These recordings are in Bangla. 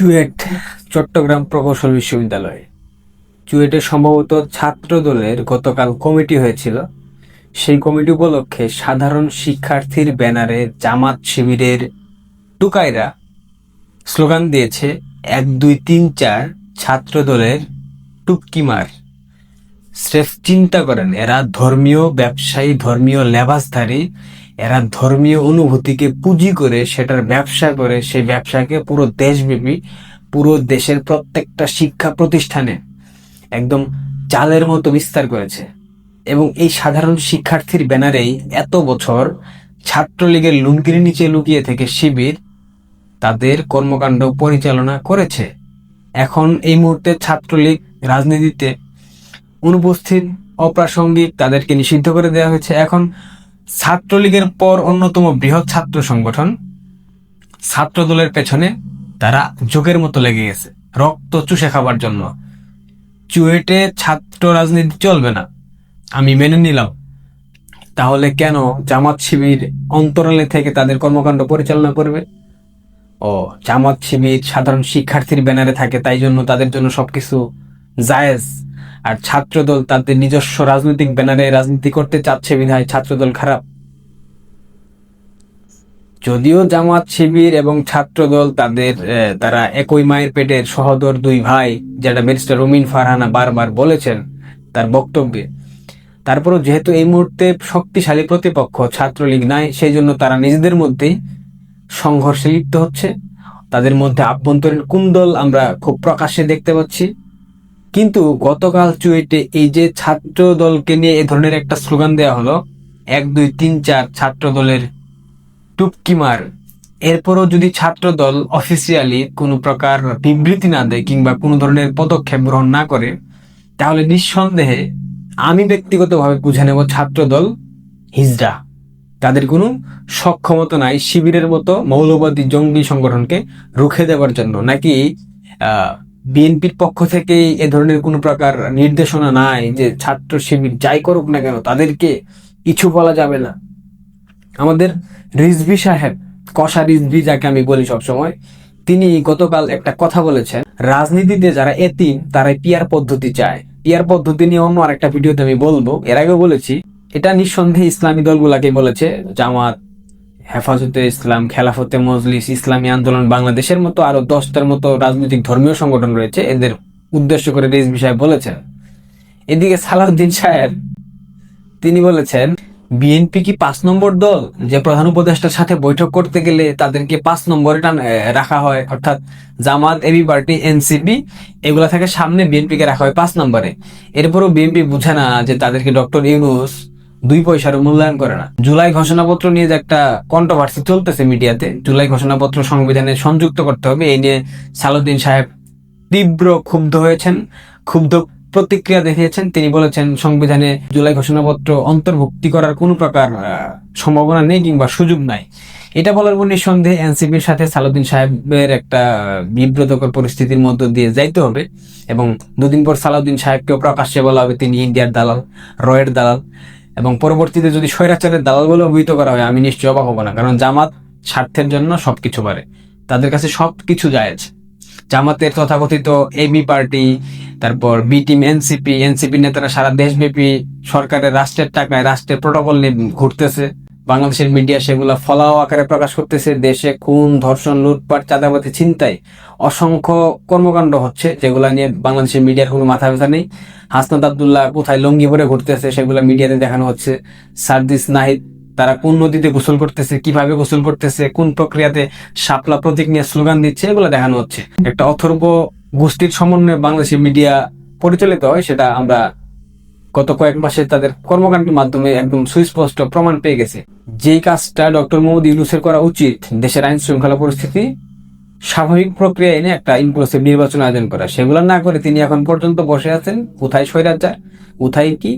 চুয়েট, চট্টগ্রাম প্রকৌশল বিশ্ববিদ্যালয়। চুয়েটে সম্ভবত ছাত্র দলের গতকাল কমিটি হয়েছিল। সেই কমিটি উপলক্ষে সাধারণ শিক্ষার্থীর ব্যানারে জামাত শিবিরের টুকাইরা স্লোগান দিয়েছে, এক, দুই, তিন, চার ছাত্র দলের টুপকিমার স্রেফ চিন্তা করেন, এরা ধর্মীয় ব্যবসায়ী, ধর্মীয় লেবাসধারী এরা ধর্মীয় অনুভূতিকে পুঁজি করে সেটার ব্যবসা করে, সেই ব্যবসাকে পুরো দেশব্যাপী, পুরো দেশের প্রত্যেকটা শিক্ষা প্রতিষ্ঠানে একদম জালের মতো বিস্তার করেছে। এবং এই সাধারণ শিক্ষার্থীর ব্যানারেই এত বছর ছাত্রলীগের লুঙ্গির নিচে লুকিয়ে থেকে শিবির তাদের কর্মকাণ্ড পরিচালনা করেছে। এখন এই মুহূর্তে ছাত্রলীগ রাজনীতিতে অনুপস্থিত, অপ্রাসঙ্গিক তাদেরকে নিষিদ্ধ করে দেওয়া হয়েছে। এখন ছাত্রলীগের পর অন্যতম বৃহৎ ছাত্র সংগঠন ছাত্র দলের পেছনে তারা যোগের মতো লেগে গেছে। রক্ত চুষে খাবার জন্য। চুয়েটে ছাত্র রাজনীতি চলবে না। আমি মেনে নিলাম। তাহলে কেন জামাত শিবির অন্তরালে থেকে তাদের কর্মকাণ্ড পরিচালনা করবে? ও, জামাত শিবির সাধারণ শিক্ষার্থীর ব্যানারে থাকে, তাই জন্য তাদের জন্য সবকিছু জায়েজ। আর ছাত্রদল তাদের নিজস্ব রাজনৈতিক ব্যানারে রাজনীতি করতে চাচ্ছে বিধায় ছাত্রদল খারাপ। যদিও জামাত, শিবির এবং ছাত্রদল তাদের তারা একই মায়ের পেটের সহদর দুই ভাই, যেটা ব্যারিস্টার রুমিন ফারহানা বারবার বলেছেন তার বক্তব্যে। তারপরও যেহেতু এই মুহূর্তে শক্তিশালী প্রতিপক্ষ ছাত্রলীগ নাই, সেই জন্য তারা নিজেদের মধ্যেই সংঘর্ষে লিপ্ত হচ্ছে। তাদের মধ্যে আভ্যন্তরীণ কুন্দল আমরা খুব প্রকাশ্যে দেখতে পাচ্ছি। কিন্তু গতকাল চুয়েটে এই যে ছাত্র দলকে নিয়ে এ ধরনের একটা স্লোগান দেওয়া হলো, এক, দুই, তিন, চার ছাত্র দলের টুপকিমার এরপরও যদি ছাত্র দল অফিসিয়ালি কোনো প্রকার বিবৃতি না দেয় কিংবা কোনো ধরনের পদক্ষেপ গ্রহণ না করে, তাহলে নিঃসন্দেহে আমি ব্যক্তিগতভাবে বুঝে নেব ছাত্র দল হিজড়া। তাদের কোনো সক্ষমতা নাই শিবিরের মতো মৌলবাদী জঙ্গি সংগঠনকে রুখে দেওয়ার জন্য। নাকি বিএনপির পক্ষ থেকে এ ধরনের কোনো প্রকার নির্দেশনা নাই যে ছাত্র শিবির যাই করুক না কেন, তাদেরকে কিছু বলা যাবে না। আমাদের রিজভি সাহেব, কষা রিজভি যাকে আমি বলি সবসময়, তিনি গতকাল একটা কথা বলেছেন। রাজনীতিতে যারা এতিম, তারাই পিয়ার পদ্ধতি চায়। পিয়ার পদ্ধতি নিয়ে অন্য আরেকটা ভিডিওতে আমি বলব। এর আগেও বলেছি, এটা নিঃসন্দেহে ইসলামী দলগুলাকে বলেছে, জামাত হেফাজতে ইসলাম, খেলাফতে মজলিস, ইসলামী আন্দোলন, বাংলাদেশের মতো আরও দশটার মতো রাজনৈতিক ধর্মীয় সংগঠন রয়েছে। এদের উদ্দেশ্য করে রিজভি সাহেব বলেছেন। এদিকে সালাউদ্দিন সাহেব, তিনি বলেছেন, বিএনপি কি পাঁচ নম্বর দল? যে প্রধান উপদেষ্টার সাথে বৈঠক করতে গেলে তাদেরকে পাঁচ নম্বরে রাখা হয়। অর্থাৎ জামাত, এবি পার্টি, এনসিপি, এগুলা থেকে সামনে বিএনপি কে রাখা হয় পাঁচ নম্বরে। এরপরও বিএনপি বুঝে না যে তাদেরকে ডক্টর ইউনুস দুই পয়সার মূল্যায়ন করে না। জুলাই ঘোষণাপত্র নিয়ে যে একটা কন্ট্রোভার্সি চলতেছে মিডিয়াতে, জুলাই ঘোষণাপত্র সংবিধানে সংযুক্ত করতে হবে, এই নিয়ে সালুদ্দিন সাহেব তীব্র ক্ষুব্ধ হয়েছেন, ক্ষুব্ধ প্রতিক্রিয়া দেখিয়েছেন। তিনি বলেছেন, সংবিধানে জুলাই ঘোষণাপত্র অন্তর্ভুক্তি করার কোনো প্রকার সম্ভাবনা নেই কিংবা সুযোগ নাই। এটা বলার পর নিঃসন্দেহে এনসিপির সাথে সালুদ্দিন সাহেবের একটা বিব্রতকর পরিস্থিতির মধ্য দিয়ে যাইতে হবে এবং দুদিন পর সালাউদ্দিন সাহেবকেও প্রকাশ্যে বলা হবে, তিনি ইন্ডিয়ার দালাল, রয়ের দালাল। এবং পরবর্তীতে যদি স্বৈরাচারের দালাল বলে অভিহিত করা হয়, আমি নিশ্চয় অবাক হব না। কারণ জামাত স্বার্থের জন্য সবকিছু পারে। তাদের কাছে সব কিছু জায়েজ জামাতের তথাকথিত এবি পার্টি তারপর বি টিম এনসিপি এনসিপি নেতারা সারা দেশব্যাপী সরকারের রাষ্ট্রের টাকায়, রাষ্ট্রের প্রোটোকল নিয়ে ঘুরতেছে। বাংলাদেশের মিডিয়া সেগুলো ফলাও আকারে প্রকাশ করতেছে, দেশে খুন, ধর্ষণ, লুটপাট চাঁদাবাতি ছিনতাই, অসংখ্য কর্মকাণ্ড হচ্ছে যেগুলা নিয়ে বাংলাদেশের মিডিয়ার কোনো মাথা ব্যথা নেই। হাসনাত আবদুল্লাহ কোথায় লঙ্গি পরে ঘুরতেছে সেগুলো মিডিয়াতে দেখানো হচ্ছে। সার্দিস নাহিদ, তারা কোন নদীতে গোসল করতেছে, কীভাবে গোসল করতেছে, কোন প্রক্রিয়াতে শাপলা প্রতীক নিয়ে স্লোগান দিচ্ছে, এগুলো দেখানো হচ্ছে। একটা অথর্ব গোষ্ঠীর সমন্বয়ে বাংলাদেশের মিডিয়া পরিচালিত হয়, সেটা আমরা গত কয়েক মাসে তাদের কর্মকাণ্ডের মাধ্যমে একদম সুস্পষ্ট প্রমাণ পেয়ে গেছে। যেই কাজটা ডক্টর মোহাম্মদ ইউনুসের করা উচিত, দেশের আইন শৃঙ্খলা পরিস্থিতি, স্বাভাবিক প্রক্রিয়া এনে একটা ইনক্লুসিভ নির্বাচন আয়োজন করা। সেগুলো না করে তিনি এখন পর্যন্ত বসে আছেন। কোথায় স্বৈরাচার, কোথায় কি?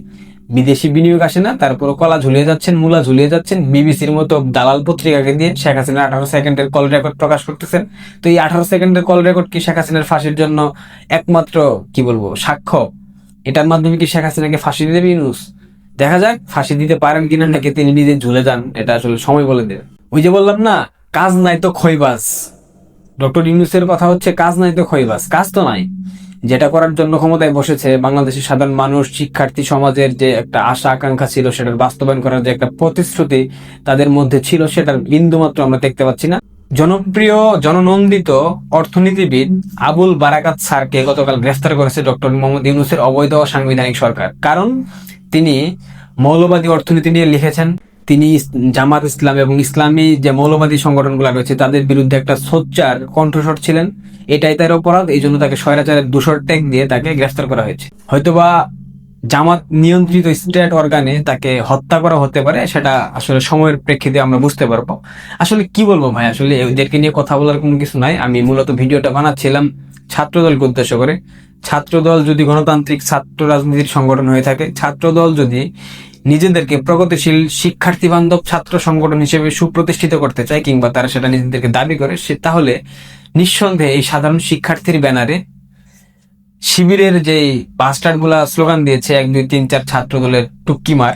বিদেশি বিনিয়োগ আসে না তারপর কলা ঝুলিয়ে যাচ্ছেন, মূলা ঝুলিয়ে যাচ্ছেন। বিবিসির মতো দালাল পত্রিকাকে দিয়ে শেখ হাসিনা আঠারো সেকেন্ডের কল রেকর্ড প্রকাশ করতেছেন। তো এই আঠারো সেকেন্ডের কল রেকর্ড কি শেখ হাসিনার ফাঁসির জন্য একমাত্র, কি বলব, সাক্ষ্য? এটার মাধ্যমে কি শেখ হাসিনাকে ফাঁসি দেবে ইউনুস? দেখা যাক, ফাঁসি দিতে পারেন কিনা নাকি তিনি নিজে ঝুলে যান, এটা আসলে সময় বলে দেবে। ওই যে বললাম না, কাজ নাই তো খইবাজ ডক্টর ইউনুসের কথা হচ্ছে, কাজ নাই তো খইবাস কাজ তো নাই। যেটা করার জন্য ক্ষমতায় বসেছে বাংলাদেশের সাধারণ মানুষ, শিক্ষার্থী সমাজের যে একটা আশা, আকাঙ্ক্ষা ছিল, সেটার বাস্তবায়ন করার যে একটা প্রতিশ্রুতি তাদের মধ্যে ছিল, সেটার বিন্দুমাত্র আমরা দেখতে পাচ্ছি না। জনপ্রিয়, জননন্দিত অর্থনীতিবিদ আবুল বারাকাত স্যারকে গতকাল গ্রেফতার করেছে ডক্টর মোহাম্মদ ইউনুসের অবৈধ সাংবিধানিক সরকার। কারণ তিনি মৌলবাদী অর্থনীতি নিয়ে লিখেছেন, তিনি জামাত ইসলাম এবং ইসলামী যে মৌলবাদী সংগঠনগুলো রয়েছে, তাদের বিরুদ্ধে একটা সোচ্চার কণ্ঠস্বর ছিলেন। এটাই তার অপরাধ এই জন্য তাকে স্বৈরাচারের দূষর ট্যাগ দিয়ে তাকে গ্রেফতার করা হয়েছে। হয়তোবা জামাত নিয়ন্ত্রিত স্টেট অর্গানে তাকে হত্যা করা হতে পারে, সেটা আসলে সময়ের প্রেক্ষিতে আমরা বুঝতে পারব। আসলে কি বলব ভাই? আসলে এদেরকে নিয়ে কথা বলার কোনো কিছু নাই। আমি মূলত ভিডিওটা বানাচ্ছিলাম ছাত্রদলকে উদ্দেশ্য করে। ছাত্রদল যদি গণতান্ত্রিক ছাত্র রাজনীতির সংগঠন হয়ে থাকে, ছাত্রদল যদি নিজেদেরকে প্রগতিশীল শিক্ষার্থী বান্ধব ছাত্র সংগঠন হিসেবে সুপ্রতিষ্ঠিত করতে চায় কিংবা তারা সেটা নিজেদেরকে দাবি করে, সে তাহলে নিঃসন্দেহে এই সাধারণ শিক্ষার্থীর ব্যানারে শিবিরের যে বাস্টার্ডগুলা স্লোগান দিয়েছে, এক, দুই, তিন, চার ছাত্র দলের টুক্কি মার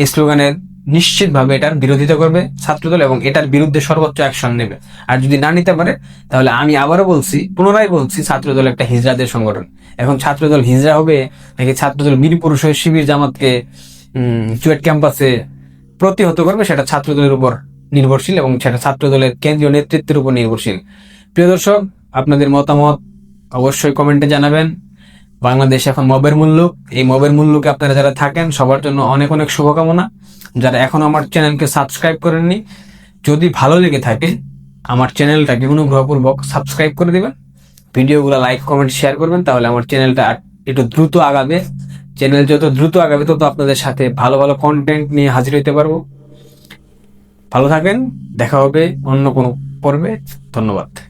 এই স্লোগানের নিশ্চিতভাবে এটার বিরোধিতা করবে ছাত্রদল এবং এটার বিরুদ্ধে সর্বোচ্চ অ্যাকশন নেবে। আর যদি না নিতে পারে, তাহলে আমি আবারও বলছি, পুনরায় বলছি, ছাত্রদল একটা হিজড়াদের সংগঠন। এখন ছাত্রদল হিজড়া হবে, নাকি ছাত্রদল বীরপুরুষ হয়ে শিবির জামাতকে চুয়েট ক্যাম্পাসে প্রতিহত করবে, সেটা ছাত্রদলের উপর নির্ভরশীল এবং সেটা ছাত্রদলের কেন্দ্রীয় নেতৃত্বের উপর নির্ভরশীল। প্রিয় দর্শক, আপনাদের মতামত অবশ্যই কমেন্টে জানাবেন। বাংলাদেশ এখন মবের মূল্য। এই মবের মূল্যকে আপনারা যারা থাকেন, সবার জন্য অনেক অনেক শুভকামনা। যারা এখন আমার চ্যানেলকে সাবস্ক্রাইব করেননি, যদি ভালো লেগে থাকে, আমার চ্যানেলটাকে অনুগ্রহপূর্বক সাবস্ক্রাইব করে দিবেন। ভিডিওগুলো লাইক কমেন্ট শেয়ার করবেন, তাহলে আমার চ্যানেলটা একটু দ্রুত আগাবে। চ্যানেল যত দ্রুত আগাবে, তত আপনাদের সাথে ভালো ভালো কন্টেন্ট নিয়ে হাজির হইতে পারব। ভালো থাকেন, দেখা হবে অন্য কোনো পর্বে। ধন্যবাদ।